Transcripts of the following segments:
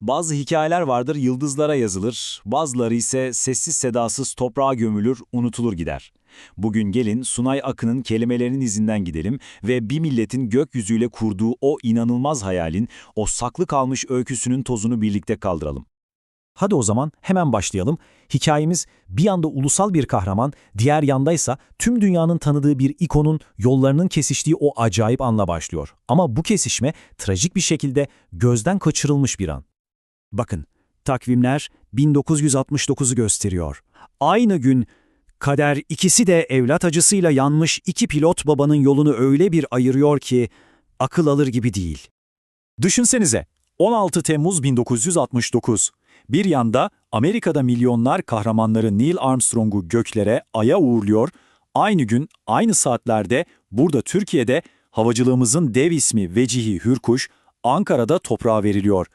Bazı hikayeler vardır yıldızlara yazılır, bazıları ise sessiz sedasız toprağa gömülür, unutulur gider. Bugün gelin Sunay Akın'ın kelimelerinin izinden gidelim ve bir milletin gökyüzüyle kurduğu o inanılmaz hayalin, o saklı kalmış öyküsünün tozunu birlikte kaldıralım. Hadi o zaman hemen başlayalım. Hikayemiz bir yanda ulusal bir kahraman, diğer yandaysa tüm dünyanın tanıdığı bir ikonun yollarının kesiştiği o acayip anla başlıyor. Ama bu kesişme trajik bir şekilde gözden kaçırılmış bir an. Bakın, takvimler 1969'u gösteriyor. Aynı gün kader ikisi de evlat acısıyla yanmış iki pilot babanın yolunu öyle bir ayırıyor ki akıl alır gibi değil. Düşünsenize, 16 Temmuz 1969. Bir yanda Amerika'da milyonlar kahramanları Neil Armstrong'u göklere, aya uğurluyor. Aynı gün, aynı saatlerde burada Türkiye'de havacılığımızın dev ismi Vecihi Hürkuş, Ankara'da toprağa veriliyor.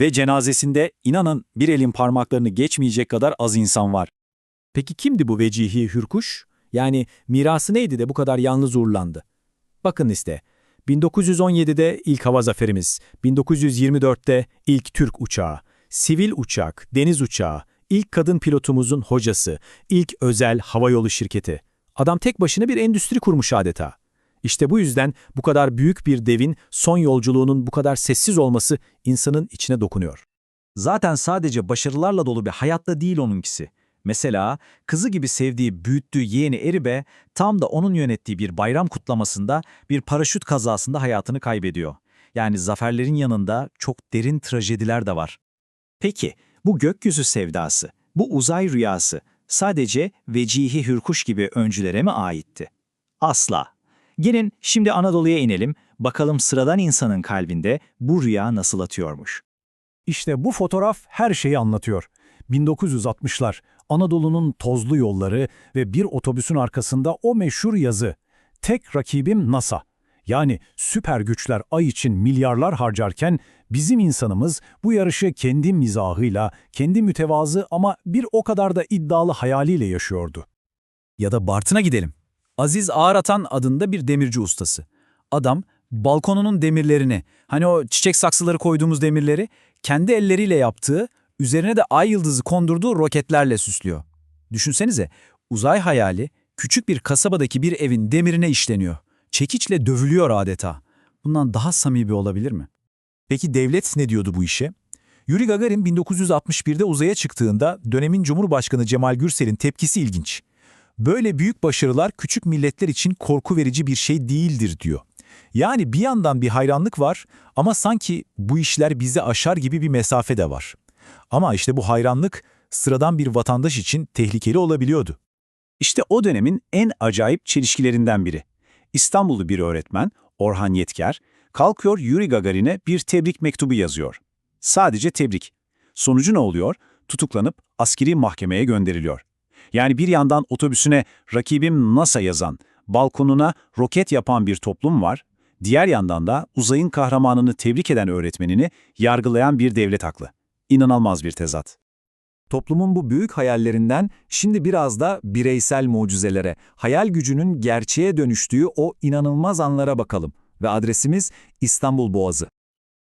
Ve cenazesinde inanın bir elin parmaklarını geçmeyecek kadar az insan var. Peki kimdi bu Vecihi Hürkuş? Yani mirası neydi de bu kadar yalnız uğurlandı? Bakın işte, 1917'de ilk hava zaferimiz, 1924'te ilk Türk uçağı, sivil uçak, deniz uçağı, ilk kadın pilotumuzun hocası, ilk özel havayolu şirketi. Adam tek başına bir endüstri kurmuş adeta. İşte bu yüzden bu kadar büyük bir devin son yolculuğunun bu kadar sessiz olması insanın içine dokunuyor. Zaten sadece başarılarla dolu bir hayatta değil onunkisi. Mesela kızı gibi sevdiği, büyüttüğü yeğeni Eribe tam da onun yönettiği bir bayram kutlamasında bir paraşüt kazasında hayatını kaybediyor. Yani zaferlerin yanında çok derin trajediler de var. Peki bu gökyüzü sevdası, bu uzay rüyası sadece Vecihi Hürkuş gibi öncülere mi aitti? Asla. Gelin şimdi Anadolu'ya inelim, bakalım sıradan insanın kalbinde bu rüya nasıl atıyormuş. İşte bu fotoğraf her şeyi anlatıyor. 1960'lar, Anadolu'nun tozlu yolları ve bir otobüsün arkasında o meşhur yazı. Tek rakibim NASA. Yani süper güçler ay için milyarlar harcarken bizim insanımız bu yarışı kendi mizahıyla, kendi mütevazı ama bir o kadar da iddialı hayaliyle yaşıyordu. Ya da Bartın'a gidelim. Aziz Ağaratan adında bir demirci ustası. Adam balkonunun demirlerini, hani o çiçek saksıları koyduğumuz demirleri kendi elleriyle yaptığı, üzerine de ay yıldızı kondurduğu roketlerle süslüyor. Düşünsenize, uzay hayali küçük bir kasabadaki bir evin demirine işleniyor. Çekiçle dövülüyor adeta. Bundan daha samimi olabilir mi? Peki devlet ne diyordu bu işe? Yuri Gagarin 1961'de uzaya çıktığında dönemin Cumhurbaşkanı Cemal Gürsel'in tepkisi ilginç. Böyle büyük başarılar küçük milletler için korku verici bir şey değildir diyor. Yani bir yandan bir hayranlık var ama sanki bu işler bizi aşar gibi bir mesafe de var. Ama işte bu hayranlık sıradan bir vatandaş için tehlikeli olabiliyordu. İşte o dönemin en acayip çelişkilerinden biri. İstanbullu bir öğretmen, Orhan Yetker, kalkıyor Yuri Gagarin'e bir tebrik mektubu yazıyor. Sadece tebrik. Sonucu ne oluyor? Tutuklanıp askeri mahkemeye gönderiliyor. Yani bir yandan otobüsüne rakibim NASA yazan, balkonuna roket yapan bir toplum var, diğer yandan da uzayın kahramanını tebrik eden öğretmenini yargılayan bir devlet haklı. İnanılmaz bir tezat. Toplumun bu büyük hayallerinden şimdi biraz da bireysel mucizelere, hayal gücünün gerçeğe dönüştüğü o inanılmaz anlara bakalım. Ve adresimiz İstanbul Boğazı.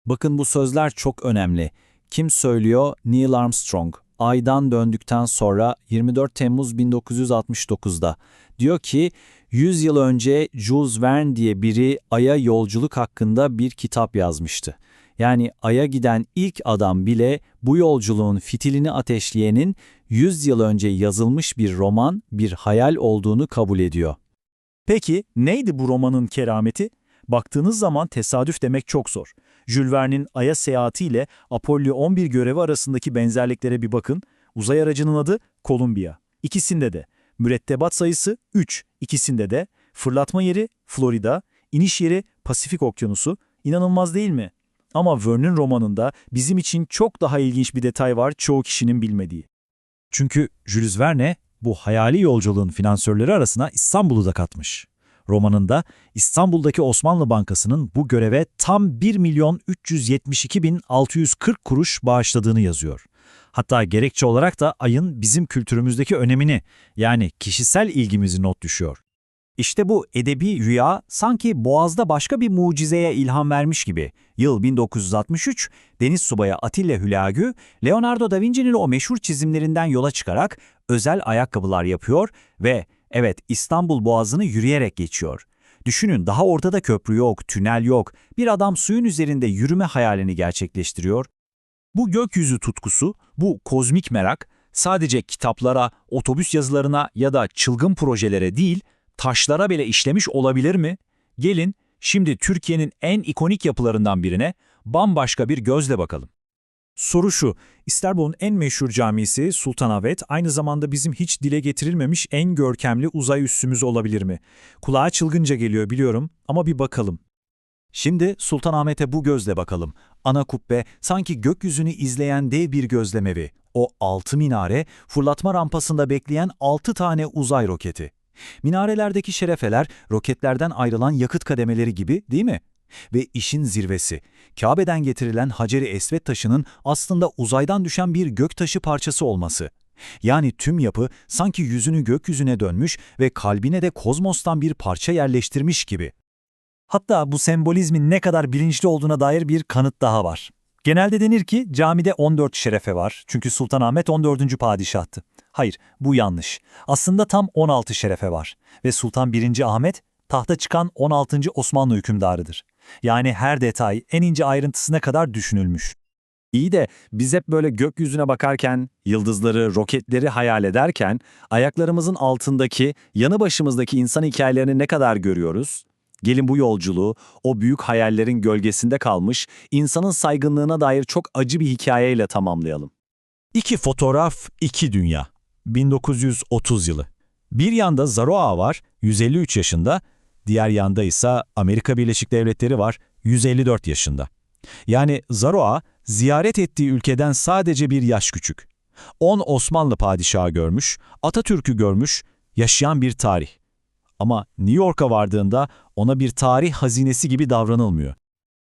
Bakın bu sözler çok önemli. Kim söylüyor? Neil Armstrong. Aydan döndükten sonra 24 Temmuz 1969'da. Diyor ki 100 yıl önce Jules Verne diye biri Ay'a yolculuk hakkında bir kitap yazmıştı. Yani Ay'a giden ilk adam bile bu yolculuğun fitilini ateşleyenin 100 yıl önce yazılmış bir roman, bir hayal olduğunu kabul ediyor. Peki neydi bu romanın kerameti? Baktığınız zaman tesadüf demek çok zor. Jules Verne'in Ay'a seyahatiyle Apollo 11 görevi arasındaki benzerliklere bir bakın. Uzay aracının adı Columbia. İkisinde de. Mürettebat sayısı 3. İkisinde de. Fırlatma yeri Florida. iniş yeri Pasifik Okyanusu. İnanılmaz değil mi? Ama Verne'in romanında bizim için çok daha ilginç bir detay var çoğu kişinin bilmediği. Çünkü Jules Verne bu hayali yolculuğun finansörleri arasına İstanbul'u da katmış. Romanında İstanbul'daki Osmanlı Bankası'nın bu göreve tam 1 milyon 372 bin 640 kuruş bağışladığını yazıyor. Hatta gerekçe olarak da ayın bizim kültürümüzdeki önemini yani kişisel ilgimizi not düşüyor. İşte bu edebi rüya sanki Boğaz'da başka bir mucizeye ilham vermiş gibi. Yıl 1963, deniz subayı Atilla Hülagü, Leonardo da Vinci'nin o meşhur çizimlerinden yola çıkarak özel ayakkabılar yapıyor ve evet İstanbul Boğazı'nı yürüyerek geçiyor. Düşünün daha ortada köprü yok, tünel yok. Bir adam suyun üzerinde yürüme hayalini gerçekleştiriyor. Bu gökyüzü tutkusu, bu kozmik merak sadece kitaplara, otobüs yazılarına ya da çılgın projelere değil, taşlara bile işlemiş olabilir mi? Gelin şimdi Türkiye'nin en ikonik yapılarından birine bambaşka bir gözle bakalım. Soru şu, İstanbul'un en meşhur camisi Sultanahmet aynı zamanda bizim hiç dile getirilmemiş en görkemli uzay üssümüz olabilir mi? Kulağa çılgınca geliyor biliyorum ama bir bakalım. Şimdi Sultanahmet'e bu gözle bakalım. Ana kubbe sanki gökyüzünü izleyen dev bir gözlemevi. O altı minare, fırlatma rampasında bekleyen altı tane uzay roketi. Minarelerdeki şerefeler roketlerden ayrılan yakıt kademeleri gibi değil mi? Ve işin zirvesi, Kabe'den getirilen Hacer-i Esved taşının aslında uzaydan düşen bir göktaşı parçası olması. Yani tüm yapı sanki yüzünü gökyüzüne dönmüş ve kalbine de kozmostan bir parça yerleştirmiş gibi. Hatta bu sembolizmin ne kadar bilinçli olduğuna dair bir kanıt daha var. Genelde denir ki camide 14 şerefe var çünkü Sultanahmet 14. padişahtı. Hayır, bu yanlış. Aslında tam 16 şerefe var ve Sultan 1. Ahmet tahta çıkan 16. Osmanlı hükümdarıdır. Yani her detay en ince ayrıntısına kadar düşünülmüş. İyi de biz hep böyle gökyüzüne bakarken, yıldızları, roketleri hayal ederken, ayaklarımızın altındaki, yanı başımızdaki insan hikayelerini ne kadar görüyoruz? Gelin bu yolculuğu, o büyük hayallerin gölgesinde kalmış, insanın saygınlığına dair çok acı bir hikayeyle tamamlayalım. İki fotoğraf, iki dünya. 1930 yılı. Bir yanda Zaroa var, 153 yaşında, diğer yanda ise Amerika Birleşik Devletleri var, 154 yaşında. Yani Zaroa, ziyaret ettiği ülkeden sadece bir yaş küçük. 10 Osmanlı padişahı görmüş, Atatürk'ü görmüş, yaşayan bir tarih. Ama New York'a vardığında ona bir tarih hazinesi gibi davranılmıyor.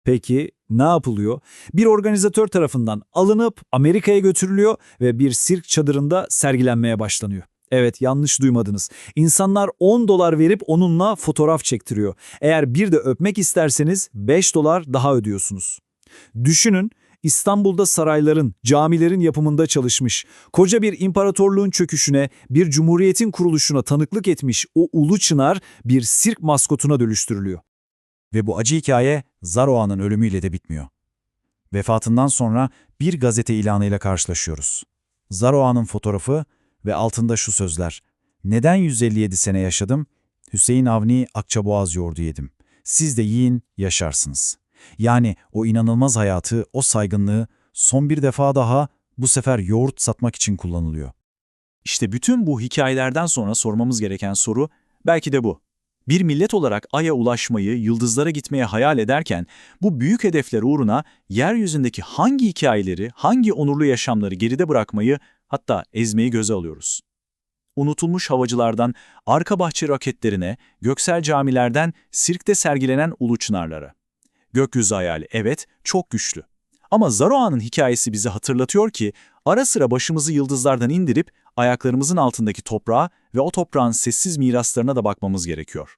Peki ne yapılıyor? Bir organizatör tarafından alınıp Amerika'ya götürülüyor ve bir sirk çadırında sergilenmeye başlanıyor. Evet yanlış duymadınız. İnsanlar 10 dolar verip onunla fotoğraf çektiriyor. Eğer bir de öpmek isterseniz 5 dolar daha ödüyorsunuz. Düşünün İstanbul'da sarayların, camilerin yapımında çalışmış, koca bir imparatorluğun çöküşüne, bir cumhuriyetin kuruluşuna tanıklık etmiş o ulu çınar bir sirk maskotuna dönüştürülüyor. Ve bu acı hikaye Zaroa'nın ölümüyle de bitmiyor. Vefatından sonra bir gazete ilanıyla karşılaşıyoruz. Zaroa'nın fotoğrafı ve altında şu sözler. Neden 157 sene yaşadım? Hüseyin Avni Akçaboğaz yoğurdu yedim. Siz de yiyin, yaşarsınız. Yani o inanılmaz hayatı, o saygınlığı son bir defa daha bu sefer yoğurt satmak için kullanılıyor. İşte bütün bu hikayelerden sonra sormamız gereken soru belki de bu. Bir millet olarak Ay'a ulaşmayı, yıldızlara gitmeye hayal ederken bu büyük hedefler uğruna yeryüzündeki hangi hikayeleri, hangi onurlu yaşamları geride bırakmayı hatta ezmeyi göze alıyoruz? Unutulmuş havacılardan arka bahçe raketlerine, göksel camilerden sirkte sergilenen ulu çınarlara. Gökyüzü hayali evet çok güçlü. Ama Zaroa'nın hikayesi bize hatırlatıyor ki ara sıra başımızı yıldızlardan indirip ayaklarımızın altındaki toprağa ve o toprağın sessiz miraslarına da bakmamız gerekiyor.